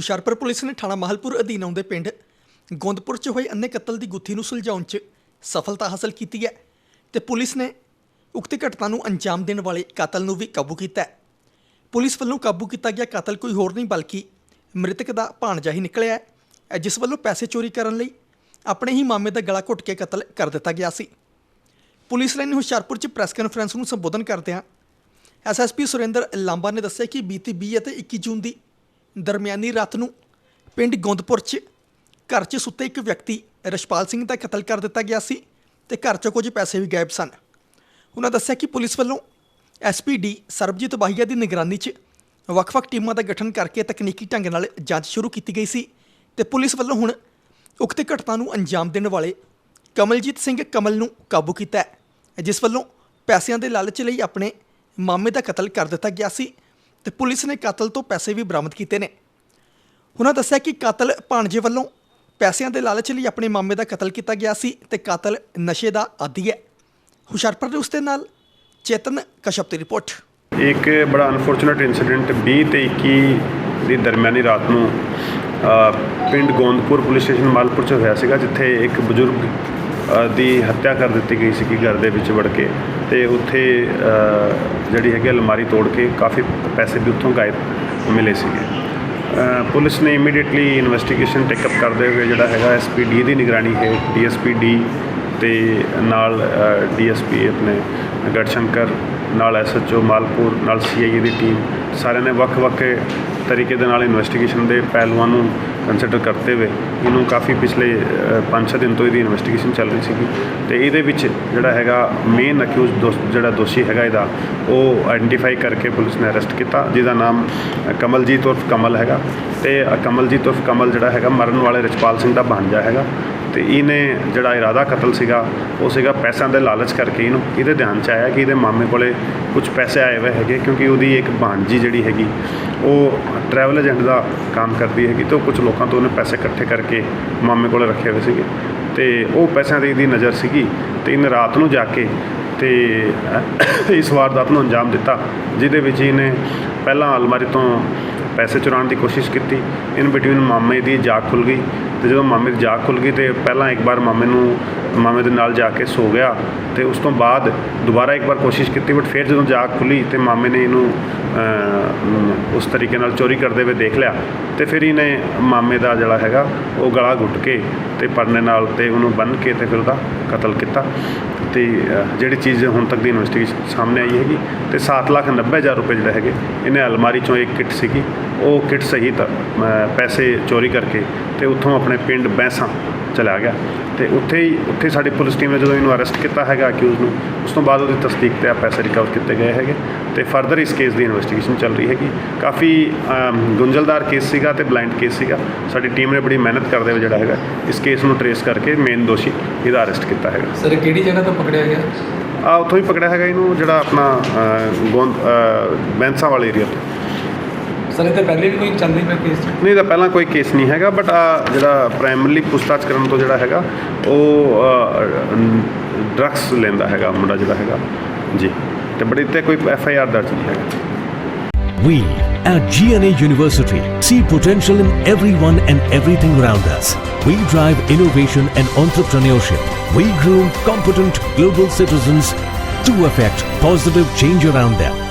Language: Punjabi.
ਹੁਸ਼ਿਆਰਪੁਰ ਪੁਲਿਸ ਨੇ ਥਾਣਾ ਮਾਹਲਪੁਰ ਅਧੀਨ ਆਉਂਦੇ ਪਿੰਡ ਗੋਂਦਪੁਰ 'ਚ ਹੋਏ ਅੰਨੇ ਕਤਲ ਦੀ ਗੁੱਥੀ ਨੂੰ ਸੁਲਝਾਉਣ 'ਚ ਸਫਲਤਾ ਹਾਸਲ ਕੀਤੀ ਹੈ ਤੇ ਪੁਲਿਸ ਨੇ ਉਕਤ ਘਟਨਾ ਨੂੰ ਅੰਜਾਮ ਦੇਣ ਵਾਲੇ ਕਾਤਲ ਨੂੰ ਵੀ ਕਾਬੂ ਕੀਤਾ ਹੈ। ਪੁਲਿਸ ਵੱਲੋਂ ਕਾਬੂ ਕੀਤਾ ਗਿਆ ਕਾਤਲ ਕੋਈ ਹੋਰ ਨਹੀਂ ਬਲਕਿ ਮ੍ਰਿਤਕ ਦਾ ਭਾਣਜਾ ਹੀ ਨਿਕਲਿਆ ਹੈ, ਜਿਸ ਵੱਲੋਂ ਪੈਸੇ ਚੋਰੀ ਕਰਨ ਲਈ ਆਪਣੇ ਹੀ ਮਾਮੇ ਦਾ ਗਲਾ ਘੁੱਟ ਕੇ ਕਤਲ ਕਰ ਦਿੱਤਾ ਗਿਆ ਸੀ। ਪੁਲਿਸ ਲਾਈਨ ਹੁਸ਼ਿਆਰਪੁਰ 'ਚ ਪ੍ਰੈਸ ਕਾਨਫਰੰਸ ਨੂੰ ਸੰਬੋਧਨ ਕਰਦਿਆਂ ਐਸਐਸਪੀ ਸੁਰਿੰਦਰ ਲਾਂਬਾ ਨੇ ਦੱਸਿਆ ਕਿ ਬੀਤੀ 20 ਅਤੇ 21 ਜੂਨ ਦੀ ਦਰਮਿਆਨੀ ਰਾਤ ਨੂੰ ਪਿੰਡ ਗੋਂਦਪੁਰ 'ਚ ਘਰ 'ਚ ਸੁੱਤੇ ਇੱਕ ਵਿਅਕਤੀ ਰਸ਼ਪਾਲ ਸਿੰਘ ਦਾ ਕਤਲ ਕਰ ਦਿੱਤਾ ਗਿਆ ਸੀ ਤੇ ਘਰ 'ਚੋਂ ਕੁਝ ਪੈਸੇ ਵੀ ਗਾਇਬ ਸਨ। ਉਹਨਾਂ ਦੱਸਿਆ ਕਿ ਪੁਲਿਸ ਵੱਲੋਂ ਐਸਪੀਡੀ ਸਰਬਜੀਤ ਬਾਹੀਆ ਦੀ ਨਿਗਰਾਨੀ 'ਚ ਵੱਖ-ਵੱਖ ਟੀਮਾਂ ਦਾ ਗਠਨ ਕਰਕੇ ਤਕਨੀਕੀ ਢੰਗ ਨਾਲ ਜਾਂਚ ਸ਼ੁਰੂ ਕੀਤੀ ਗਈ ਸੀ ਤੇ ਪੁਲਿਸ ਵੱਲੋਂ ਹੁਣ ਉਕਤ ਘਟਨਾ ਨੂੰ ਅੰਜਾਮ ਦੇਣ ਵਾਲੇ ਕਮਲਜੀਤ ਸਿੰਘ ਕਮਲ ਨੂੰ ਕਾਬੂ ਕੀਤਾ ਜਿਸ ਵੱਲੋਂ ਪੈਸਿਆਂ ਦੇ ਲਾਲਚ ਲਈ ਆਪਣੇ ਮਾਮੇ ਦਾ ਕਤਲ ਕਰ ਦਿੱਤਾ ਗਿਆ ਸੀ ਤੇ ਪੁਲਿਸ ਨੇ ਕਾਤਲ ਤੋਂ ਪੈਸੇ ਵੀ ਬਰਾਮਦ ਕੀਤੇ ਨੇ। ਉਹਨਾਂ ਦੱਸਿਆ ਕਿ ਕਾਤਲ ਭਾਣਜੇ ਵੱਲੋਂ ਪੈਸਿਆਂ ਦੇ ਲਾਲਚ ਲਈ ਆਪਣੇ ਮਾਮੇ ਦਾ ਕਤਲ ਕੀਤਾ ਗਿਆ ਸੀ ਤੇ ਕਾਤਲ ਨਸ਼ੇ ਦਾ ਆਦੀ ਹੈ। ਹੁਸ਼ਿਆਰਪੁਰ ਦੇ ਉਸਦੇ ਨਾਲ ਚੇਤਨ ਕਸ਼ਪ ਦੀ ਰਿਪੋਰਟ। ਇੱਕ ਬੜਾ ਅਨਫੋਰਚੂਨੇਟ ਇਨਸੀਡੈਂਟ 20 ਤੇ 21 ਦੀ ਦਰਮਿਆਨੀ ਰਾਤ ਨੂੰ ਅ, ਪਿੰਡ ਗੋਂਦਪੁਰ ਪੁਲਿਸ ਸਟੇਸ਼ਨ ਮਾਲਪੁਰ 'ਚ ਹੋਇਆ ਸੀਗਾ ਜਿੱਥੇ ਇੱਕ ਬਜ਼ੁਰਗ ਦੀ ਹੱਤਿਆ ਕਰ ਦਿੱਤੀ ਗਈ ਸੀਗੀ ਘਰ ਦੇ ਵਿੱਚ ਵੜ ਕੇ ਤੇ ਉੱਥੇ ਜਿਹੜੀ ਹੈਗੀ ਅਲਮਾਰੀ ਤੋੜ ਕੇ ਕਾਫੀ ਪੈਸੇ ਵੀ ਉੱਥੋਂ ਗਾਇਬ ਮਿਲੇ ਸੀਗੇ। ਪੁਲਿਸ ਨੇ ਇਮੀਡੀਏਟਲੀ ਇਨਵੈਸਟੀਗੇਸ਼ਨ ਟੇਕ ਅਪ ਕਰਦੇ ਹੋਏ ਜਿਹੜਾ ਹੈਗਾ ਐਸਪੀਡੀ ਦੀ ਨਿਗਰਾਨੀ ਹੈ ਡੀਐਸਪੀ ਡੀ ਤੇ ਨਾਲ ਡੀਐਸਪੀ ਆਪਣੇ ਗੜਸ਼ੰਕਰ, ਨਾਲ ਐਸਐਚਓ ਮਾਲਪੁਰ, ਨਾਲ ਸੀਆਈਏ ਦੀ ਟੀਮ ਸਾਰਿਆਂ ਨੇ ਵੱਖ-ਵੱਖ ਤਰੀਕੇ ਦੇ ਨਾਲ ਇਨਵੈਸਟੀਗੇਸ਼ਨ ਦੇ ਪਹਿਲੂਆਂ ਨੂੰ ਕੰਸੀਡਰ ਕਰਦੇ ਹੋਏ, ਇਹਨੂੰ ਕਾਫੀ ਪਿਛਲੇ 5-6 ਦਿਨ ਤੋਂ ਇਹਦੀ ਇਨਵੈਸਟੀਗੇਸ਼ਨ ਚੱਲ ਰਹੀ ਸੀਗੀ। ਤੇ ਇਹਦੇ ਵਿੱਚ ਜਿਹੜਾ ਹੈਗਾ ਮੇਨ ਅਕਿਊਜ਼ ਜਿਹੜਾ ਦੋਸ਼ੀ ਹੈਗਾ ਇਹਦਾ, ਉਹ ਆਇਡੈਂਟੀਫਾਈ ਕਰਕੇ ਪੁਲਿਸ ਨੇ ਅਰੈਸਟ ਕੀਤਾ, ਜਿਹਦਾ ਨਾਮ ਕਮਲਜੀਤ ਉਰਫ ਕਮਲ ਹੈਗਾ। ਤੇ ਕਮਲਜੀਤ ਉਰਫ ਕਮਲ ਜਿਹੜਾ ਹੈਗਾ, ਮਰਨ ਵਾਲੇ ਰਚਪਾਲ ਸਿੰਘ ਦਾ ਭਾਣਜਾ ਹੈਗਾ। ਤੇ ਇਹਨੇ ਜਿਹੜਾ ਇਰਾਦਾ ਕਤਲ ਸੀਗਾ, ਉਹ ਸੀਗਾ ਪੈਸਿਆਂ ਦੇ ਲਾਲਚ ਕਰਕੇ ਇਹਨੂੰ, ਇਹਦੇ ਧਿਆਨ ਚ ਆਇਆ ਕਿ ਇਹਦੇ ਮਾਮੇ ਕੋਲੇ ਕੁਝ ਪੈਸੇ ਆਏ ਹੋਏ ਹੈਗੇ, ਕਿਉਂਕਿ ਉਹਦੀ ਇੱਕ ਭਾਣਜੀ ਜਿਹੜੀ ਹੈਗੀ, ਉਹ ਟਰੈਵਲ ਏਜੰਟ ਦਾ ਕੰਮ ਕਰਦੀ ਹੈਗੀ ਤੇ ਉਹ ਕੁਝ ਲੋਕਾਂ ਤੋਂ ਉਹਨੇ ਪੈਸੇ ਇਕੱਠੇ ਕਰਕੇ ਮਾਮੇ ਕੋਲ ਰੱਖੇ ਹੋਏ ਸੀਗੇ। ਤੇ ਉਹ ਪੈਸਿਆਂ ਦੀ ਇਹਦੀ ਨਜ਼ਰ ਸੀਗੀ ਤੇ ਇਹਨੇ ਰਾਤ ਨੂੰ ਜਾ ਕੇ ਤੇ ਇਸ ਵਾਰਦਾਤ ਨੂੰ ਅੰਜਾਮ ਦਿੱਤਾ, ਜਿਹਦੇ ਵਿੱਚ ਇਹਨੇ ਪਹਿਲਾਂ ਅਲਮਾਰੀ ਤੋਂ ਪੈਸੇ ਚੁਰਾਉਣ ਦੀ ਕੋਸ਼ਿਸ਼ ਕੀਤੀ। ਇਨ ਬਿਟਵੀਨ ਮਾਮੇ ਦੀ ਜਾਗ ਖੁੱਲ ਗਈ ਤੇ ਜਦੋਂ ਮਾਮੇ ਦੀ ਜਾਗ ਖੁੱਲ ਗਈ ਤੇ ਪਹਿਲਾਂ ਇੱਕ ਵਾਰ ਮਾਮੇ ਨੂੰ, ਮਾਮੇ ਦੇ ਨਾਲ ਜਾ ਕੇ ਸੋ ਗਿਆ ਤੇ ਉਸ ਤੋਂ ਬਾਅਦ ਦੁਬਾਰਾ ਇੱਕ ਵਾਰ ਕੋਸ਼ਿਸ਼ ਕੀਤੀ ਬਟ ਫਿਰ ਜਦੋਂ ਜਾਗ ਖੁੱਲੀ ਤੇ ਮਾਮੇ ਨੇ ਇਹਨੂੰ ਉਸ ਤਰੀਕੇ ਨਾਲ ਚੋਰੀ ਕਰਦੇ ਹੋਏ ਦੇਖ ਲਿਆ ਤੇ ਫਿਰ ਇਹਨੇ ਮਾਮੇ ਦਾ ਜਿਹੜਾ ਹੈਗਾ ਉਹ ਗਲਾ ਘੁੱਟ ਕੇ ਤੇ ਪਰਨੇ ਨਾਲ ਤੇ ਉਹਨੂੰ ਬੰਨ੍ਹ ਕੇ ਤੇ ਫਿਰ ਉਹਦਾ ਕਤਲ ਕੀਤਾ। ਤੇ ਜਿਹੜੀ ਚੀਜ਼ ਹੁਣ ਤੱਕ ਦੀ ਇਨਵੈਸਟੀਗੇਸ਼ਨ ਸਾਹਮਣੇ ਆਈ ਹੈਗੀ ਤੇ 7 ਲੱਖ 90 ਹਜ਼ਾਰ ਰੁਪਏ ਜਿਹੜੇ ਹੈਗੇ, ਇਹਨੇ ਅਲਮਾਰੀ ਚੋਂ ਇੱਕ ਕਿੱਟ ਸੀਗੀ। ਉਹ ਕਿੱਟ ਸਹਿਤ ਪੈਸੇ ਚੋਰੀ ਕਰਕੇ ਤੇ ਉੱਥੋਂ ਆਪਣੇ ਪਿੰਡ ਬੈਂਸਾਂ ਚਲਾ ਗਿਆ ਤੇ ਉੱਥੇ ਹੀ ਉੱਥੇ ਸਾਡੀ ਪੁਲਿਸ ਟੀਮ ਨੇ ਜਦੋਂ ਇਹਨੂੰ ਅਰੈਸਟ ਕੀਤਾ ਹੈਗਾ ਅਕਿਊਜ਼ ਨੂੰ ਉਸ ਤੋਂ ਬਾਅਦ ਉਹਦੀ ਤਸਦੀਕ ਤੇ ਆ ਪੈਸੇ ਰਿਕਵਰ ਕੀਤੇ ਗਏ ਹੈਗੇ ਤੇ ਫਰਦਰ ਇਸ ਕੇਸ ਦੀ ਇਨਵੈਸਟੀਗੇਸ਼ਨ ਚੱਲ ਰਹੀ ਹੈਗੀ। ਕਾਫੀ ਗੁੰਝਲਦਾਰ ਕੇਸ ਸੀਗਾ ਤੇ ਬਲਾਈਂਡ ਕੇਸ ਸੀਗਾ। ਸਾਡੀ ਟੀਮ ਨੇ ਬੜੀ ਮਿਹਨਤ ਕਰਦੇ ਹੋਏ ਜਿਹੜਾ ਹੈਗਾ ਇਸ ਕੇਸ ਨੂੰ ਟਰੇਸ ਕਰਕੇ ਮੇਨ ਦੋਸ਼ੀ ਇਹਦਾ ਅਰੈਸਟ ਕੀਤਾ ਹੈਗਾ। ਸਰ ਕਿਹੜੀ ਜਗ੍ਹਾ ਤੋਂ ਪਕੜਿਆ ਗਿਆ? ਆ ਉੱਥੋਂ ਹੀ ਪਕੜਿਆ ਹੈਗਾ ਇਹਨੂੰ ਜਿਹੜਾ ਆਪਣਾ ਗੋਂਦ ਬੈਂਸਾ ਵਾਲੇ ਏਰੀਆ ਤੋਂ। ਸਰ ਇਹ ਤਾਂ ਪਹਿਲੇ ਵੀ ਕੋਈ ਚੱਲਦੀ ਪਿਆ ਕੇਸ ਨਹੀਂ ਤਾਂ ਪਹਿਲਾਂ ਕੋਈ ਕੇਸ ਨਹੀਂ ਹੈਗਾ ਬਟ ਆ ਜਿਹੜਾ ਪ੍ਰਾਇਮਰਲੀ ਪੁੱਛਤਾਛ ਕਰਨ ਤੋਂ ਜਿਹੜਾ ਹੈਗਾ ਉਹ ਡਰੱਗਸ ਲੈਂਦਾ ਹੈਗਾ ਮੁੰਡਾ ਜਿਹੜਾ ਹੈਗਾ ਜੀ ਤੇ ਬੜੀ ਤੇ ਕੋਈ ਐਫ ਆਈ ਆਰ ਦਰਜ ਨਹੀਂ ਹੈਗਾ We at GNA University see potential in everyone and everything around us. We drive innovation and entrepreneurship. We groom competent global citizens to affect positive change around them.